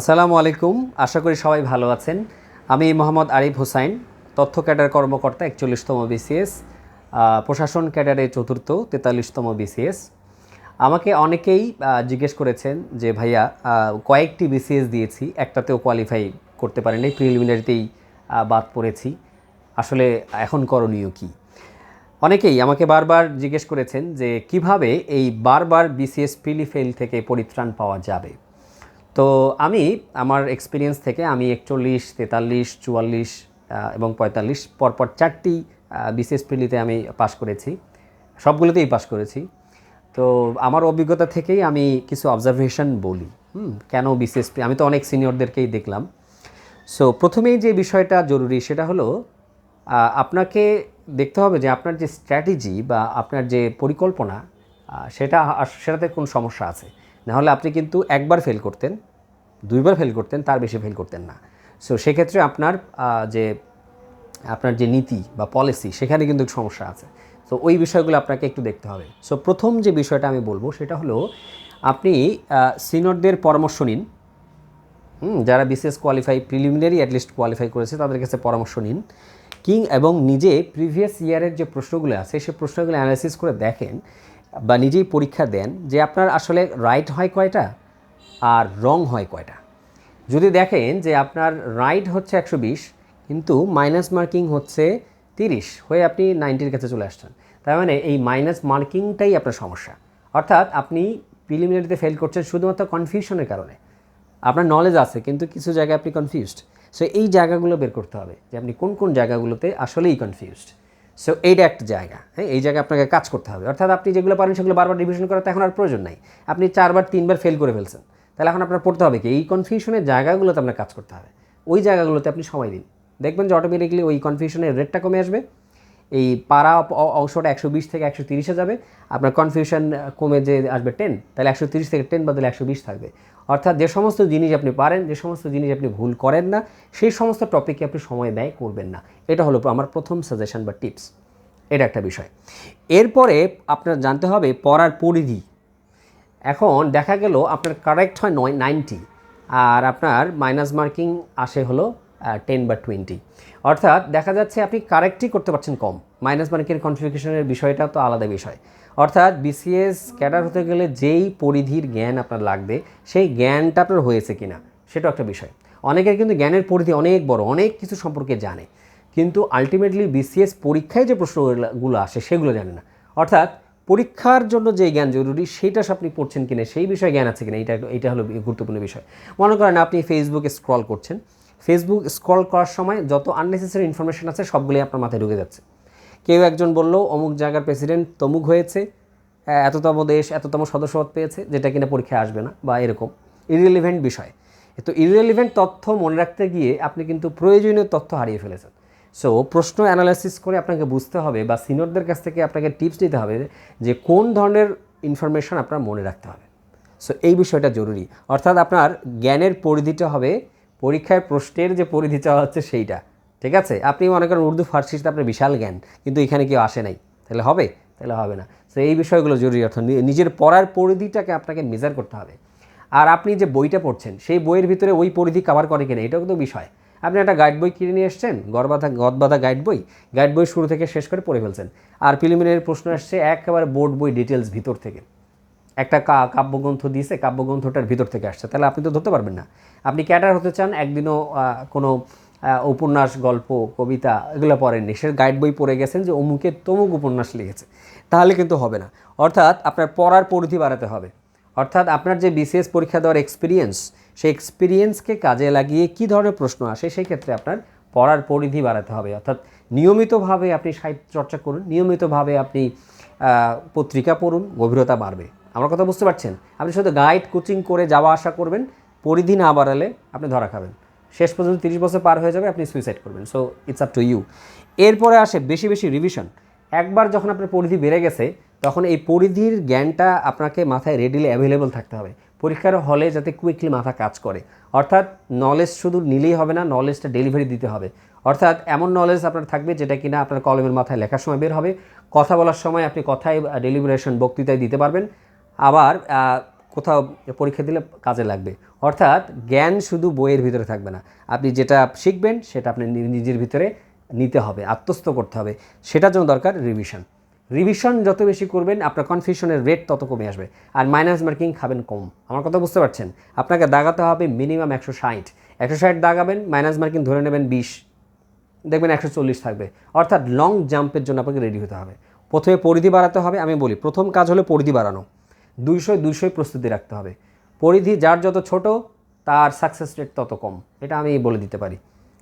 আসসালামু আলাইকুম। আশা করি সবাই ভালো আছেন। আমি মোহাম্মদ আরিফ হুসাইন, তথ্য ক্যাডার কর্মকর্তা, একচল্লিশতম বিসিএস প্রশাসন ক্যাডারে চতুর্থ, তেতাল্লিশতম বিসিএস। আমাকে অনেকেই জিজ্ঞেস করেছেন যে, ভাইয়া কয়েকটি বিসিএস দিয়েছি, একটাতেও কোয়ালিফাই করতে পারিনি প্রিলিমিনারিতেই বাদ পড়েছি। আসলে এখন করণীয় কী? অনেকেই আমাকে বারবার জিজ্ঞেস করেছেন যে, কীভাবে এই বারবার বিসিএস প্রিলি ফেল থেকে পরিত্রাণ পাওয়া যাবে? তো আমি, আমার এক্সপিরিয়েন্স থেকে আমি একচল্লিশ, তেতাল্লিশ, চুয়াল্লিশ এবং পঁয়তাল্লিশ পরপর চারটি বিসিএস প্রিলিতে আমি পাশ করেছি। সবগুলোতেই পাশ করেছি। তো আমার অভিজ্ঞতা থেকেই আমি কিছু অবজারভেশন বলি। হুম, কেন বিসিএস আমি তো অনেক সিনিয়রদেরকেই দেখলাম। সো প্রথমেই যে বিষয়টা জরুরি সেটা হলো আপনাকে দেখতে হবে যে আপনার যে স্ট্র্যাটেজি বা আপনার যে পরিকল্পনা সেটা, সেটাতে কোন সমস্যা আছে। নাহলে আপনি কিন্তু একবার ফেল করতেন, দুইবার ফেল করতেন, তার বেশি ফেল করতেন না। সো সেক্ষেত্রে আপনার যে আপনার যে নীতি বা পলিসি সেখানে কিন্তু সমস্যা আছে। সো ওই বিষয়গুলো আপনাকে একটু দেখতে হবে। সো প্রথম যে বিষয়টা আমি বলব, সেটা হলো আপনি সিনিয়রদের পরামর্শ নিন। যারা BCS qualify preliminary at least qualify করেছে, তাদের কাছে পরামর্শ নিন। কিং এবং নিজে প্রিভিয়াস ইয়ারের যে প্রশ্নগুলো আছে, সে প্রশ্নগুলো অ্যানালাইসিস করে দেখেন বা নিজেই পরীক্ষা দেন যে আপনার আসলে রাইট হয় কয়টা আর রং হয় কয়টা। যদি দেখেন যে আপনার রাইট হচ্ছে একশো বিশ, কিন্তু মাইনাস মার্কিং হচ্ছে তিরিশ হয়ে আপনি নাইনটির কাছে চলে আসছেন। তার মানে এই মাইনাস মার্কিংটাই আপনার সমস্যা। অর্থাৎ আপনি প্রিলিমিনারিতে ফেল করছেন শুধুমাত্র কনফিউশনের কারণে। আপনার নলেজ আছে, কিন্তু কিছু জায়গায় আপনি কনফিউজড সো এই জায়গাগুলো বের করতে হবে যে আপনি কোন কোন জায়গাগুলোতে আসলেই কনফিউজড সো এইটা একটা জায়গা। হ্যাঁ এই জায়গায় আপনাকে কাজ করতে হবে। অর্থাৎ আপনি যেগুলো পারেন সেগুলো বারবার রিভিশন করার তো এখন আর প্রয়োজন নাই। আপনি চারবার, তিনবার ফেল করে ফেলছেন। তাহলে এখন আপনার পড়তে হবে কি? এই কনফিউশনের জায়গাগুলোতে আপনার কাজ করতে হবে। ওই জায়গাগুলোতে আপনি সময় দিন। দেখবেন যে অটোমেটিকলি ওই কনফিউশনের রেটটা কমে আসবে। এই পাড়া অংশটা একশো বিশ থেকে একশো তিরিশে যাবে। আপনার কনফিউশন কমে যে আসবে টেন তাহলে একশো তিরিশ থেকে টেন বদলে একশো বিশ থাকবে। অর্থাৎ যে সমস্ত জিনিস আপনি পারেন, যে সমস্ত জিনিস আপনি ভুল করেন না, সেই সমস্ত টপিকে আপনি সময় ব্যয় করবেন না। এটা হলো আমার প্রথম সাজেশন বা টিপস এটা একটা বিষয়। এরপরে আপনার জানতে হবে পড়ার পরিধি। এখন দেখা গেল আপনার কারেক্ট হয় নয় নাইনটি আর আপনার মাইনাস মার্কিং আসে হলো টেন বা টোয়েন্টি অর্থাৎ দেখা যাচ্ছে আপনি কারেক্টই করতে পারছেন কম। মাইনাস মার্কিং কনফিগারেশনের বিষয়টা তো আলাদা বিষয়। অর্থাৎ বিসিএস ক্যাডার হতে গেলে যেই পরিধির জ্ঞান আপনার লাগবে, সেই জ্ঞানটা আপনার হয়েছে কিনা, সেটাও একটা বিষয়। অনেকের কিন্তু জ্ঞানের পরিধি অনেক বড়, অনেক কিছু সম্পর্কে জানে। কিন্তু আলটিমেটলি বিসিএস পরীক্ষায় যে প্রশ্নগুলো আসে, সেগুলো জানে না। অর্থাৎ পরীক্ষার জন্য যে জ্ঞান জরুরি সেইটা আপনি পড়ছেন কিনা, সেই বিষয়ে জ্ঞান আছে কিনা, এটা এটা হলো গুরুত্বপূর্ণ বিষয়। মনে করেন আপনি ফেসবুকে স্ক্রল করছেন ফেসবুক স্ক্রল করার সময় যত আননেসেসারি ইনফরমেশন আছে সবগুলোই আপনার মাথায় ঢুকে যাচ্ছে। কেউ একজন বলল, অমুক জায়গার প্রেসিডেন্ট তমুক হয়েছে এততম দেশ, এততম সদস্যপদ পেয়েছে, যেটা কিনা পরীক্ষায় আসবে না, বা এরকম। ইরিলেভেন্ট বিষয়। তো ইরিলেভেন্ট তথ্য মনে রাখতে গিয়ে আপনি কিন্তু প্রয়োজনীয় তথ্য হারিয়ে ফেলেছেন। সো প্রশ্ন অ্যানালাইসিস করে আপনাকে বুঝতে হবে বা সিনিয়রদের কাছ থেকে আপনাকে টিপস নিতে হবে যে কোন ধরনের ইনফরমেশন আপনার মনে রাখতে হবে। সো এই বিষয়টা জরুরি। অর্থাৎ আপনার জ্ঞানের পরিধিটা হবে পরীক্ষায় প্রশ্নের যে পরিধি চাওয়া হচ্ছে সেইটা। ঠিক আছে? আপনি মনে করেন উর্দু ফার্সিতে আপনার বিশাল জ্ঞান, কিন্তু এখানে কেউ আসে নাই। তাহলে হবে? তাহলে হবে না। তো এই বিষয়গুলো জরুরি অর্থাৎ নি- নিজের পড়ার পরিধিটাকে আপনাকে মেজার করতে হবে। আর আপনি যে বইটা পড়ছেন, সেই বইয়ের ভিতরে ওই পরিধি কভার করে কিনা, এটাও কিন্তু বিষয়। আপনি একটা গাইড বই কিনে নিয়ে এসছেন, গড়বাধা গদবাধা গাইড বই গাইড বই শুরু থেকে শেষ করে পড়ে ফেলছেন। আর প্রিলিমিনারি প্রশ্ন আসছে, একেবারে বোর্ড বই ডিটেলস ভিতর থেকে। একটা কাব্যগ্রন্থ দিয়েছে, কাব্যগ্রন্থটার ভিতর থেকে আসছে। তাহলে আপনি তো ধরতে পারবেন না। আপনি ক্যাডার হতে চান, একদিনও কোনো উপন্যাস, গল্প, কবিতা এগুলো পড়েননি। সে গাইড বই পড়ে গেছেন যে অমুকের তমুক উপন্যাস লিখেছে। তাহলে কিন্তু হবে না। অর্থাৎ আপনার পড়ার পরিধি বাড়াতে হবে। অর্থাৎ আপনার যে বিসিএস পরীক্ষা দেওয়ার এক্সপিরিয়েন্স সেই এক্সপিরিয়েন্সকে কাজে লাগিয়ে কী ধরনের প্রশ্ন আসে, সেই ক্ষেত্রে আপনার পড়ার পরিধি বাড়াতে হবে। অর্থাৎ নিয়মিতভাবে আপনি সাহিত্য চর্চা করুন, নিয়মিতভাবে আপনি পত্রিকা পড়ুন, গভীরতা বাড়বে। আমার কথা বুঝতে পারছেন? আপনি শুধু গাইড কোচিং করে যাওয়া আসা করবেন, পরিধি না বাড়ালে আপনি ধরা খাবেন। শেষ পর্যন্ত তিরিশ বছর পার হয়ে যাবে, আপনি সুইসাইড করবেন। So it's up to you এরপরে আসে বেশি বেশি রিভিশন একবার যখন আপনার পরিধি বেড়ে গেছে, তখন এই পরিধির জ্ঞানটা আপনাকে মাথায় রেডিলি অ্যাভেলেবল থাকতে হবে। পরীক্ষার হলে যাতে কুইকলি মাথা কাজ করে। অর্থাৎ নলেজ শুধু নিলেই হবে না নলেজটা ডেলিভারি দিতে হবে। অর্থাৎ এমন নলেজ আপনার থাকবে যেটা কিনা আপনার কলমের মাথায় লেখার সময় বের হবে। কথা বলার সময় আপনি কথায় ডেলিভারেশন বক্তৃতায় দিতে পারবেন। আবার কোথাও পরীক্ষা দিলে কাজে লাগবে। অর্থাৎ জ্ঞান শুধু বইয়ের ভিতরে থাকবে না। আপনি যেটা শিখবেন, সেটা আপনি নিজের ভিতরে নিতে হবে, আত্মস্থ করতে হবে। সেটার জন্য দরকার রিভিশন রিভিশন যত বেশি করবেন, আপনার কনফিউশনের রেট তত কমে আসবে। আর মাইনাস মার্কিং খাবেন কম। আমার কথা বুঝতে পারছেন? আপনাকে দাগাতে হবে মিনিমাম একশো ষাট। একশো ষাট দাগাবেন মাইনাস মার্কিং ধরে নেবেন বিশ। দেখবেন একশো চল্লিশ থাকবে। অর্থাৎ লং জাম্পের জন্য আপনাকে রেডি হতে হবে। প্রথমে পরিধি বাড়াতে হবে, আমি বলি, প্রথম কাজ হলো পরিধি বাড়ানো। দুইশো দুইশোয় প্রস্তুতি রাখতে হবে। পরিধি যার যত ছোট, তার সাকসেস রেট তত কম। এটা আমি বলে দিতে পারি।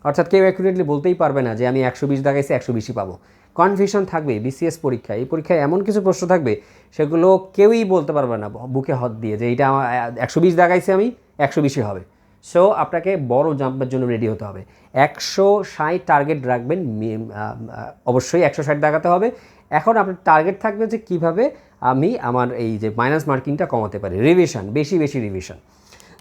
অর্থাৎ কেউ অ্যাকুরেটলি বলতেই পারবে না যে আমি একশো বিশ দাগাইছি, একশো বিশই পাবো। কনফিউশন থাকবে বিসিএস পরীক্ষায়। এই পরীক্ষায় এমন কিছু প্রশ্ন থাকবে, সেগুলো কেউই বলতে পারবে না, বুকে হাত দিয়ে যে এইটা আমার একশো বিশ দাগাইছি আমি, একশো বিশই হবে। সো আপনাকে বড় জাম্পের জন্য রেডি হতে হবে। একশো ষাট টার্গেট রাখবেন অবশ্যই একশো ষাট দেখাতে হবে। এখন আপনার টার্গেট থাকবে যে কীভাবে আমি আমার এই যে মাইনাস মার্কিংটা কমাতে পারি। রিভিশন বেশি বেশি রিভিশন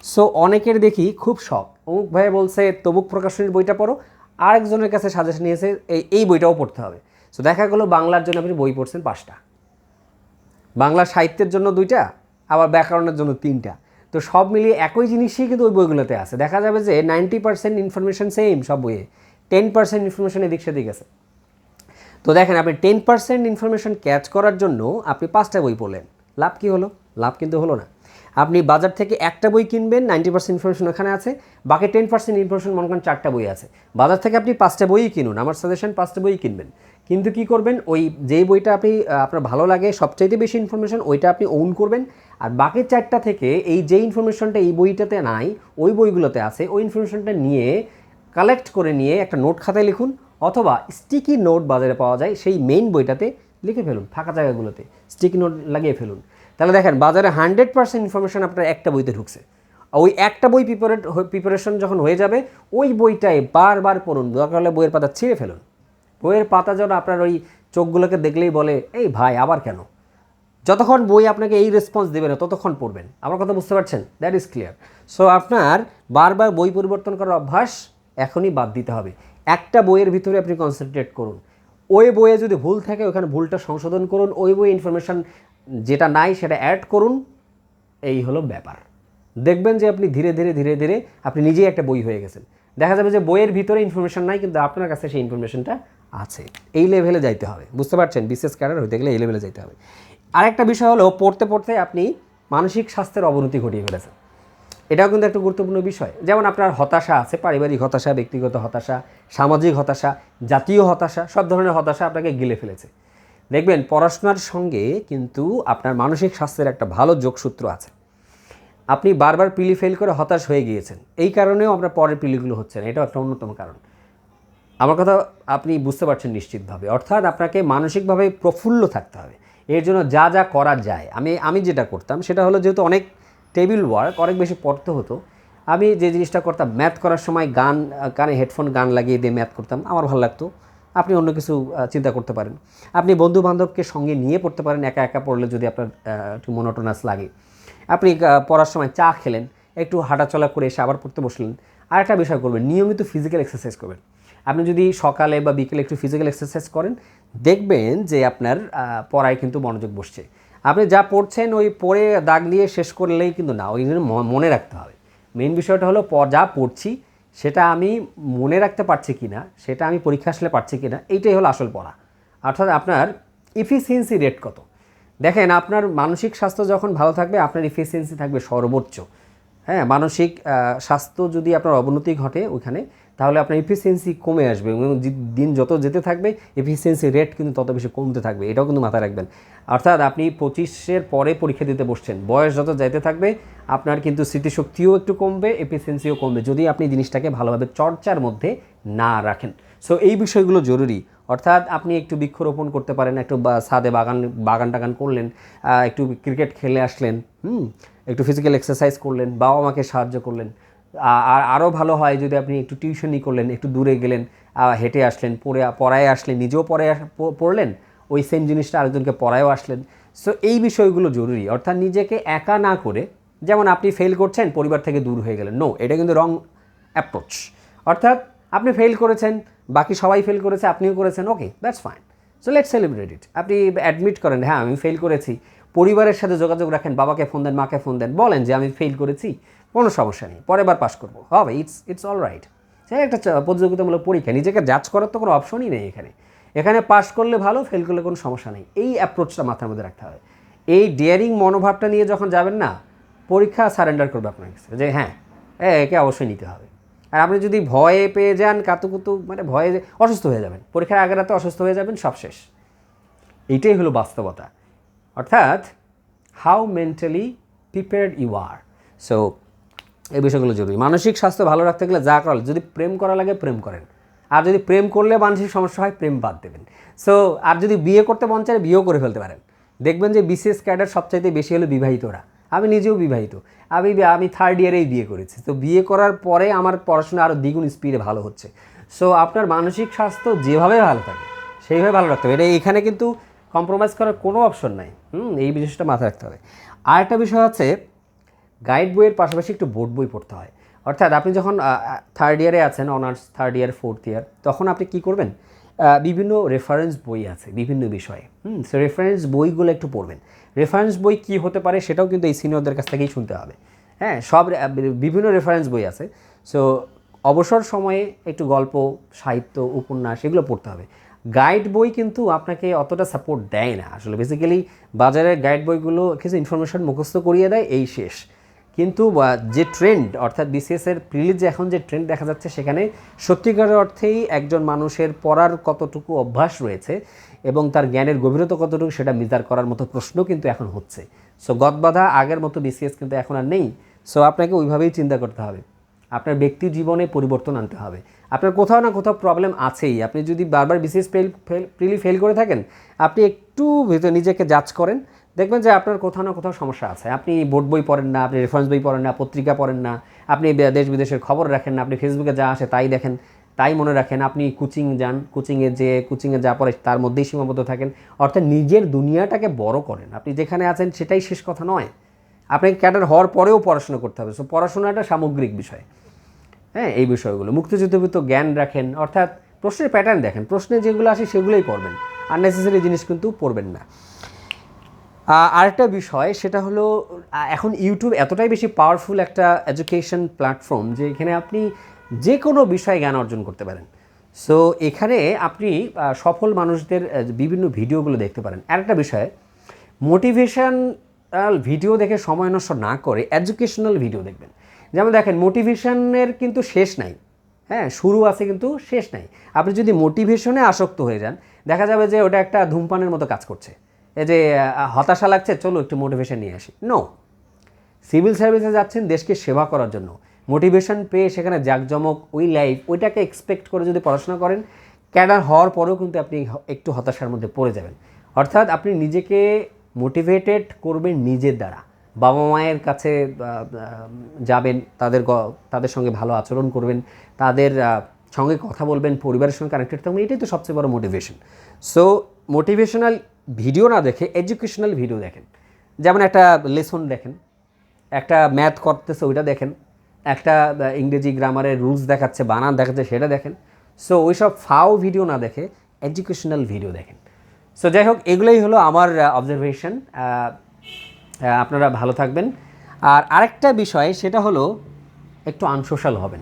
সো অনেকের দেখি খুব শখ। অমুক ভাই বলছে তবুক প্রকাশনীর বইটা পড়ো। আরেকজনের কাছে সাজেশন নিয়েছে, এই এই বইটাও পড়তে হবে। সো দেখা গেলো বাংলার জন্য আপনি বই পড়ছেন পাঁচটা। বাংলা সাহিত্যের জন্য দুইটা, আবার ব্যাকরণের জন্য তিনটা। তো, সব মিলিয়ে একই জিনিসই কিন্তু ওই বইগুলোতে আছে। দেখা যাবে যে নাইনটি পার্সেন্ট ইনফরমেশন সেম সব বইয়ে। টেন পার্সেন্ট ইনফরমেশন এদিক সেদিক আছে। তো দেখেন, আপনি টেন পার্সেন্ট ইনফরমেশন ক্যাচ করার জন্য আপনি পাঁচটা বই পড়লেন। লাভ কি হলো? লাভ কিন্তু হলো না। আপনি বাজার থেকে একটা বই কিনবেন নাইনটি পার্সেন্ট ইনফরমেশন ওখানে আছে, বাকি টেন পার্সেন্ট ইনফরমেশন মনে করেন চারটা বই আছে। বাজার থেকে আপনি পাঁচটা বই কিনুন, আমার সাজেশন পাঁচটা বই কিনবেন। কিন্তু কি করবেন? ওই যেই বইটা আপনি আপনার ভালো লাগে, সবচাইতে বেশি ইনফরমেশন ওইটা আপনি ওন করবেন। আর বাকি চারটা থেকে এই যে ইনফরমেশনটা এই বইটাতে নাই, ওই বইগুলোতে আছে, ওই ইনফরমেশনটা নিয়ে কালেক্ট করে নিয়ে একটা নোট খাতায় লিখুন অথবা স্টিকি নোট বাজারে পাওয়া যায়, সেই মেইন বইটাতে লিখে ফেলুন, ফাঁকা জায়গাগুলোতে স্টিকি নোট লাগিয়ে ফেলুন। তাহলে দেখেন, বাজারে হান্ড্রেড পার্সেন্ট ইনফরমেশন আপনার একটা বইতে ঢুকছে। ওই একটা বই প্রিপারেট প্রিপারেশন যখন হয়ে যাবে, ওই বইটায় বারবার পড়ুন, দরকার হলে বইয়ের পাতা ছিঁড়ে ফেলুন। বইয়ের পাতা যেন আপনার ওই চোখগুলোকে দেখলেই বলে, এই ভাই, আবার কেন? যতক্ষণ বই আপনাকে এই রেসপন্স দেবে না, ততক্ষণ পড়বেন। আমার কথা বুঝতে পারছেন? দ্যাট ইজ ক্লিয়ার সো আপনার বারবার বই পরিবর্তন করার অভ্যাস এখনই বাদ দিতে হবে। একটা বইয়ের ভিতরে আপনি কনসেন্ট্রেট করুন। ওই বইয়ে যদি ভুল থাকে, ওখানে ভুলটা সংশোধন করুন। ওই বই ইনফরমেশান যেটা নাই, সেটা অ্যাড করুন। এই হলো ব্যাপার। দেখবেন যে আপনি ধীরে ধীরে ধীরে ধীরে আপনি নিজেই একটা বই হয়ে গেছেন। দেখা যাবে যে বইয়ের ভিতরে ইনফরমেশন নাই, কিন্তু আপনার কাছে সেই ইনফরমেশনটা আছে। এই লেভেলে যাইতে হবে। বুঝতে পারছেন? বিশেষ ক্যাডার হইতে গেলে এই লেভেলে যাইতে হবে। আরেকটা বিষয় হলো, পড়তে পড়তে আপনি মানসিক স্বাস্থ্যের অবনতি ঘটিয়ে ফেলেছেন। এটাও কিন্তু একটা গুরুত্বপূর্ণ বিষয়। যেমন আপনার হতাশা আছে, পারিবারিক হতাশা, ব্যক্তিগত হতাশা, সামাজিক হতাশা, জাতীয় হতাশা, সব ধরনের হতাশা আপনাকে গিলে ফেলেছে। দেখবেন, পড়াশোনার সঙ্গে কিন্তু আপনার মানসিক স্বাস্থ্যের একটা ভালো যোগসূত্র আছে। আপনি বারবার পিলি ফেল করে হতাশ হয়ে গিয়েছেন। এই কারণেও আপনার পরের পিলিগুলো হচ্ছে না। এটাও একটা অন্যতম কারণ। আমার কথা আপনি বুঝতে পারছেন নিশ্চিতভাবে। অর্থাৎ আপনাকে মানসিকভাবে প্রফুল্ল থাকতে হবে। এর জন্য যা যা করা যায়। আমি আমি যেটা করতাম, সেটা হলো যেহেতু অনেক টেবিল ওয়ার্ক অনেক বেশি পড়তে হতো। আমি যে জিনিসটা করতাম, ম্যাথ করার সময় গান, কানে হেডফোন, গান লাগিয়ে দিয়ে ম্যাথ করতাম, আমার ভালো লাগতো। আপনি অন্য কিছু চিন্তা করতে পারেন। আপনি বন্ধু বান্ধবকে সঙ্গে নিয়ে পড়তে পারেন, একা একা পড়লে যদি আপনার একটু মনোটোনাস লাগে। আপনি পড়ার সময় চা খেলেন, একটু হাঁটাচলা করে এসে আবার পড়তে বসলেন। আরেকটা বিষয় করবেন, নিয়মিত ফিজিক্যাল এক্সারসাইজ করবেন। আপনি যদি সকালে বা বিকেলে একটু ফিজিক্যাল এক্সারসাইজ করেন, দেখবেন যে আপনার পড়ায় কিন্তু মনোযোগ বসছে। আপনি যা পড়ছেন ওই পড়ে দাগ দিয়ে শেষ করলেই কিন্তু না, ওই জন্য মনে রাখতে হবে। মেন বিষয়টা হলো যা পড়ছি, সেটা আমি মনে রাখতে পারছি কি না সেটা আমি পরীক্ষা আসলে পারছি কি না এইটাই হলো আসল পড়া। অর্থাৎ আপনার ইফিসিয়েন্সি রেট কত? দেখেন, আপনার মানসিক স্বাস্থ্য যখন ভালো থাকবে, আপনার ইফিসিয়েন্সি থাকবে সর্বোচ্চ। হ্যাঁ মানসিক স্বাস্থ্য যদি আপনার অবনতি ঘটে ওখানে তাহলে আপনার এফিসিয়েন্সি কমে আসবে এবং দিন যত যেতে থাকবে এফিসিয়েন্সি রেট কিন্তু তত বেশি কমতে থাকবে। এটাও কিন্তু মাথায় রাখবেন। অর্থাৎ আপনি পঁচিশের পরে পরীক্ষা দিতে বসছেন। বয়স যত যাইতে থাকবে, আপনার কিন্তু স্মৃতিশক্তিও একটু কমবে এফিসিয়েন্সিও কমবে। যদি আপনি জিনিসটাকে ভালোভাবে চর্চার মধ্যে না রাখেন। সো এই বিষয়গুলো জরুরি। অর্থাৎ আপনি একটু বৃক্ষরোপণ করতে পারেন, একটু ছাদে বাগান বাগান টাগান করলেন একটু ক্রিকেট খেলে আসলেন, হুম, একটু ফিজিক্যাল এক্সারসাইজ করলেন বাবা মাকে সাহায্য করলেন। আর আরও ভালো হয় যদি আপনি একটু টিউশনই করলেন, একটু দূরে গেলেন হেঁটে আসলেন, পড়ে, পড়ায় আসলেন, নিজেও পড়ে পড়লেন, ওই সেম জিনিসটা আরেকজনকে পড়ায়ও আসলেন। সো এই বিষয়গুলো জরুরি। অর্থাৎ নিজেকে একা না করে, যেমন আপনি ফেল করছেন, পরিবার থেকে দূর হয়ে গেলেন। নো এটা কিন্তু রং অ্যাপ্রোচ অর্থাৎ আপনি ফেল করেছেন, বাকি সবাই ফেল করেছে, আপনিও করেছেন okay that's fine so let celebrate it আপনি অ্যাডমিট করেন হ্যাঁ আমি ফেল করেছি। পরিবারের সাথে যোগাযোগ রাখেন, বাবাকে ফোন দেন, মাকে ফোন দেন, বলেন যে আমি ফেল করেছি। কোনো সমস্যা নেই, পরের বার পাশ করব। হবে ইটস ইটস অল রাইট সে একটা প্রতিযোগিতামূলক পরীক্ষা, নিজেকে জাজ করার তো কোনো অপশনই নেই এখানে। এখানে পাশ করলে ভালো ফেল করলে কোনো সমস্যা নেই। এই অ্যাপ্রোচটা মাথার মধ্যে রাখতে হবে। এই ডিয়ারিং মনোভাবটা নিয়ে যখন যাবেন না, পরীক্ষা সারেন্ডার করবে আপনার কাছে, যে হ্যাঁ একে অবশ্যই নিতে হবে। আর আপনি যদি ভয়ে পেয়ে যান, কাতুকুতু মানে ভয়ে অসুস্থ হয়ে যাবেন। পরীক্ষার আগের রাতে অসুস্থ হয়ে যাবেন, সব শেষ। এইটাই হলো বাস্তবতা। অর্থাৎ how mentally prepared you are so এই বিষয়গুলো জরুরি। মানসিক স্বাস্থ্য ভালো রাখতে গেলে যা করা যদি প্রেম করা লাগে, প্রেম করেন। আর যদি প্রেম করলে মানসিক সমস্যা হয়, প্রেম বাদ দেবেন। সো আর যদি বিয়ে করতে মন চায়, বিয়েও করে ফেলতে পারেন। দেখবেন যে বিশেষ ক্যাডার সবচাইতে বেশি হলো বিবাহিতরা। আমি নিজেও বিবাহিত। আমি আমি থার্ড ইয়ারেই বিয়ে করেছি। তো বিয়ে করার পরে আমার পড়াশোনা আরও দ্বিগুণ স্পিডে ভালো হচ্ছে। সো আপনার মানসিক স্বাস্থ্য যেভাবে ভালো থাকে, সেইভাবে ভালো রাখতে হবে। এটা এখানে কিন্তু কম্প্রোমাইজ করার কোনো অপশন নাই। হুম, এই বিষয়টা মাথায় রাখতে হবে। আর একটা বিষয় হচ্ছে গাইড বইয়ের পাশাপাশি একটু বোর্ড বই পড়তে হয়। অর্থাৎ আপনি যখন থার্ড ইয়ারে আছেন honours third year fourth year তখন আপনি কি করবেন? বিভিন্ন রেফারেন্স বই আছে, বিভিন্ন বিষয়ে। হুম সে রেফারেন্স বইগুলো একটু পড়বেন। রেফারেন্স বই কি হতে পারে সেটাও কিন্তু এই সিনিয়রদের কাছ থেকেই শুনতে হবে। হ্যাঁ সব বিভিন্ন রেফারেন্স বই আছে। সো অবসর সময়ে একটু গল্প, সাহিত্য, উপন্যাস এগুলো পড়তে হবে। গাইড বই কিন্তু আপনাকে অতটা সাপোর্ট দেয় না। আসলে বেসিক্যালি বাজারের গাইড বইগুলো কিছু ইনফরমেশন মুখস্থ করিয়ে দেয়, এই শেষ। কিন্তু যে ট্রেন্ড অর্থাৎ বিসিএসের প্রিলিজ এখন যে ট্রেন্ড দেখা যাচ্ছে সেখানে সত্যিকারের অর্থেই একজন মানুষের পড়ার কতটুকু অভ্যাস রয়েছে এবং তার জ্ঞানের গভীরতা কতটুকু সেটা মিজার করার মতো প্রশ্ন কিন্তু এখন হচ্ছে। সো গদবাধা আগের মতো বিসিএস কিন্তু এখন আর নেই। সো আপনাকে ওইভাবেই চিন্তা করতে হবে। আপনার ব্যক্তি জীবনে পরিবর্তন আনতে হবে। আপনার কোথাও না কোথাও প্রবলেম আছেই। আপনি যদি বারবার BCS fail fail prelim fail করে থাকেন, আপনি একটু ভিতরে নিজেকে জাজ করেন দেখবেন যে আপনার কোথাও না কোথাও সমস্যা আছে। আপনি বোর্ড বই পড়েন না, আপনি রেফারেন্স বই পড়েন না, পত্রিকা পড়েন না, আপনি দেশ বিদেশের খবর রাখেন না, আপনি ফেসবুকে যা আসে তাই দেখেন, তাই মনে রাখেন, আপনি কোচিং যান কোচিংয়ে যে কোচিংয়ে যা পড়ে তার মধ্যেই সীমাবদ্ধ থাকেন। অর্থাৎ নিজের দুনিয়াটাকে বড় করেন। আপনি যেখানে আছেন সেটাই শেষ কথা নয়। আপনাকে ক্যাডার হওয়ার পরেও পড়াশোনা করতে হবে। সো পড়াশোনাটা সামগ্রিক বিষয়। হ্যাঁ এই বিষয়গুলো। মুক্তিযুদ্ধবিত জ্ঞান রাখেন, অর্থাৎ প্রশ্নের প্যাটার্ন দেখেন। প্রশ্নে যেগুলো আসে সেগুলোই পড়বেন। আননেসেসারি জিনিস কিন্তু পড়বেন না। আরেকটা বিষয়, সেটা হলো এখন ইউটিউব এতটাই বেশি পাওয়ারফুল একটা এডুকেশন প্ল্যাটফর্ম যে এখানে আপনি যে কোনো বিষয়ে জ্ঞান অর্জন করতে পারেন। সো এখানে আপনি সফল মানুষদের বিভিন্ন ভিডিওগুলো দেখতে পারেন। আরেকটা বিষয় মোটিভেশন ভিডিও দেখে সময় নষ্ট না করে এডুকেশনাল ভিডিও দেখবেন। যেমন দেখেন মোটিভেশনের কিন্তু শেষ নাই। হ্যাঁ শুরু আছে কিন্তু শেষ নাই। আপনি যদি মোটিভেশনে আসক্ত হয়ে যান, দেখা যাবে যে ওটা একটা ধূমপানের মতো কাজ করছে। যে হতাশা লাগছে, চলো একটু মোটিভেশন নিয়ে আসি। নো সিভিল সার্ভিসে যাচ্ছেন দেশকে সেবা করার জন্য। মোটিভেশন পেয়ে সেখানে জাঁকজমক, ওই লাইফ ওইটাকে এক্সপেক্ট করে যদি পড়াশোনা করেন ক্যাডার হওয়ার পরেও কিন্তু আপনি একটু হতাশার মধ্যে পড়ে যাবেন। অর্থাৎ আপনি নিজেকে মোটিভেটেড করবেন নিজের দ্বারা। বাবা মায়ের কাছে যাবেন, তাদের তাদের সঙ্গে ভালো আচরণ করবেন, তাদের সঙ্গে কথা বলবেন, পরিবারের সঙ্গে কানেক্টেড থাকবেন, এটাই তো সবচেয়ে বড় মোটিভেশন সো মোটিভেশনাল ভিডিও না দেখে এডুকেশনাল ভিডিও দেখেন। যেমন একটা লেসন দেখেন, একটা ম্যাথ করতেছে, ওইটা দেখেন। একটা ইংরেজি গ্রামারের রুলস দেখাচ্ছে, বানান দেখাচ্ছে, সেটা দেখেন। সো ওইসব ফাও ভিডিও না দেখে এডুকেশনাল ভিডিও দেখেন। সো যাই হোক, এগুলোই হলো আমার অবজারভেশন আপনারা ভালো থাকবেন। আর আরেকটা বিষয়, সেটা হলো একটু আনসোশাল হবেন।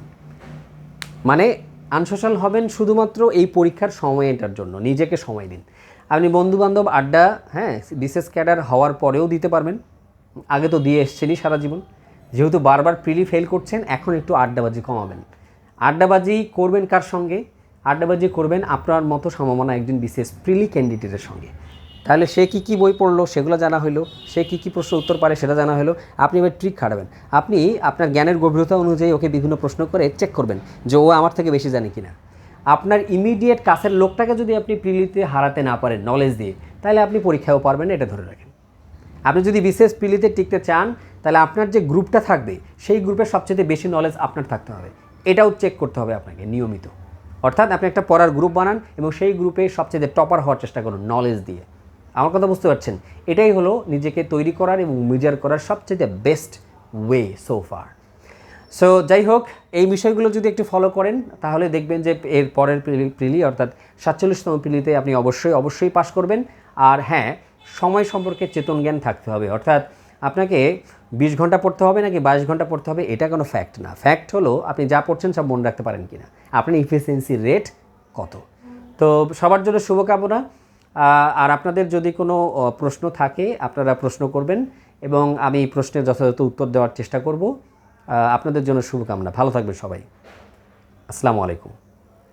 মানে আনসোশাল হবেন শুধুমাত্র এই পরীক্ষার সময়টার জন্য, নিজেকে সময় দিন। আপনি বন্ধুবান্ধব আড্ডা হ্যাঁ বিশেষ ক্যাডার হওয়ার পরেও দিতে পারবেন। আগে তো দিয়ে এসছেনই সারা জীবন। যেহেতু বারবার প্রিলি ফেল করছেন, এখন একটু আড্ডাবাজি কমাবেন। আড্ডাবাজি করবেন কার সঙ্গে? আড্ডাবাজি করবেন আপনার মতো সম্ভাবনা একজন বিশেষ প্রিলি ক্যান্ডিডেটের সঙ্গে। তাহলে সে কী কী বই পড়ল সেগুলো জানা হলো সে কী কী প্রশ্ন উত্তর পারে সেটা জানা হলো আপনি এবার ট্রিক খাটাবেন। আপনি আপনার জ্ঞানের গভীরতা অনুযায়ী ওকে বিভিন্ন প্রশ্ন করে চেক করবেন যে ও আমার থেকে বেশি জানে কিনা। আপনার ইমিডিয়েট কাছের লোকটাকে যদি আপনি প্রিলিতে হারাতে না পারেন নলেজ দিয়ে, তাহলে আপনি পরীক্ষাও পারবেন এটা ধরে রাখেন। আপনি যদি বিশেষ প্রিলিতে টিকতে চান, তাহলে আপনার যে গ্রুপটা থাকবে, সেই গ্রুপের সবচেয়ে বেশি নলেজ আপনার থাকতে হবে। এটাও চেক করতে হবে আপনাকে নিয়মিত। অর্থাৎ আপনি একটা পড়ার গ্রুপ বানান এবং সেই গ্রুপে সবচেয়ে টপার হওয়ার চেষ্টা করুন নলেজ দিয়ে। আমার কথা বুঝতে পারছেন? এটাই হলো নিজেকে তৈরি করার এবং মেজার করার সবচেয়ে best way so far so যাই হোক এই বিষয়গুলো যদি একটু ফলো করেন, তাহলে দেখবেন যে এর পরের প্রিলি- অর্থাৎ সাতচল্লিশতম প্রিলিতে আপনি অবশ্যই অবশ্যই পাশ করবেন। আর হ্যাঁ সময় সম্পর্কে চেতন জ্ঞান থাকতে হবে। অর্থাৎ আপনাকে বিশ ঘণ্টা পড়তে হবে নাকি বাইশ ঘণ্টা পড়তে হবে, এটা কোনো ফ্যাক্ট না। ফ্যাক্ট হলো আপনি যা পড়ছেন সব মনে রাখতে পারেন কি না আপনার ইফিসিয়েন্সি রেট কত? তো সবার জন্য শুভকামনা। আর আপনাদের যদি কোনো প্রশ্ন থাকে, আপনারা প্রশ্ন করবেন এবং আমি প্রশ্নের যথাযথ উত্তর দেওয়ার চেষ্টা করব। আপনাদের জন্য শুভকামনা। ভালো থাকবেন সবাই। আসসালামু আলাইকুম।